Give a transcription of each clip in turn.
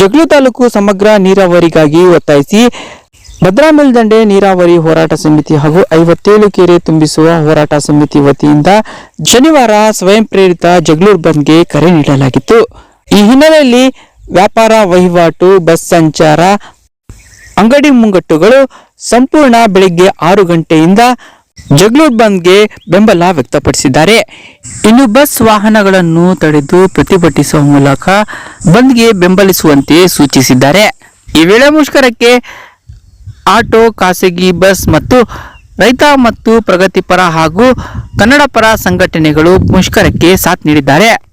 ಜಗಳೂರು ತಾಲೂಕು ಸಮಗ್ರ ನೀರಾವರಿಗಾಗಿ ಒತ್ತಾಯಿಸಿ ಭದ್ರಾ ಮೇಲ್ದಂಡೆ ನೀರಾವರಿ ಹೋರಾಟ ಸಮಿತಿ ಹಾಗೂ ಐವತ್ತೇಳು ಕೆರೆ ತುಂಬಿಸುವ ಹೋರಾಟ ಸಮಿತಿ ವತಿಯಿಂದ ಶನಿವಾರ ಸ್ವಯಂ ಪ್ರೇರಿತ ಜಗಳೂರು ಬಂದ್ಗೆ ಕರೆ ನೀಡಲಾಗಿತ್ತು. ಈ ಹಿನ್ನೆಲೆಯಲ್ಲಿ ವ್ಯಾಪಾರ ವಹಿವಾಟು, ಬಸ್ ಸಂಚಾರ, ಅಂಗಡಿ ಮುಂಗಟ್ಟುಗಳು ಸಂಪೂರ್ಣ ಬೆಳಿಗ್ಗೆ ಆರು ಗಂಟೆಯಿಂದ ಜಗಳೂರು ಬಂದ್ಗೆ ಬೆಂಬಲ ವ್ಯಕ್ತಪಡಿಸಿದ್ದಾರೆ. ಇನ್ನು ಬಸ್ ವಾಹನಗಳನ್ನು ತಡೆದು ಪ್ರತಿಭಟಿಸುವ ಮೂಲಕ ಬಂದ್ಗೆ ಬೆಂಬಲಿಸುವಂತೆ ಸೂಚಿಸಿದ್ದಾರೆ. ಈ ವೇಳೆ ಮುಷ್ಕರಕ್ಕೆ ಆಟೋ, ಖಾಸಗಿ ಬಸ್ ಮತ್ತು ರೈತ ಮತ್ತು ಪ್ರಗತಿಪರ ಹಾಗೂ ಕನ್ನಡಪರ ಸಂಘಟನೆಗಳು ಮುಷ್ಕರಕ್ಕೆ ಸಾಥ್ ನೀಡಿದ್ದಾರೆ.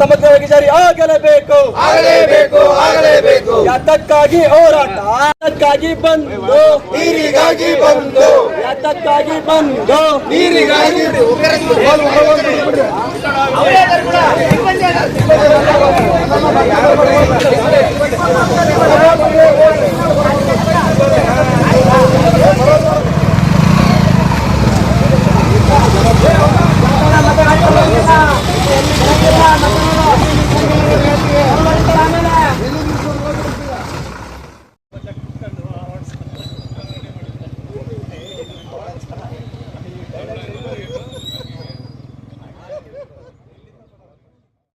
ಸಮಗ್ರವಾಗಿ ಜಾರಿ ಆಗಲೇಬೇಕು ಆಗಲೇಬೇಕು ಆಗಲೇಬೇಕು ಯಾತಕ್ಕಾಗಿ ಹೋರಾಟ ಯಾತಕ್ಕಾಗಿ ಬಂದು ನೀರಿಗಾಗಿ ಬಂದು ಯಾತಕ್ಕಾಗಿ ಬಂದು ನೀರಿಗಾಗಿ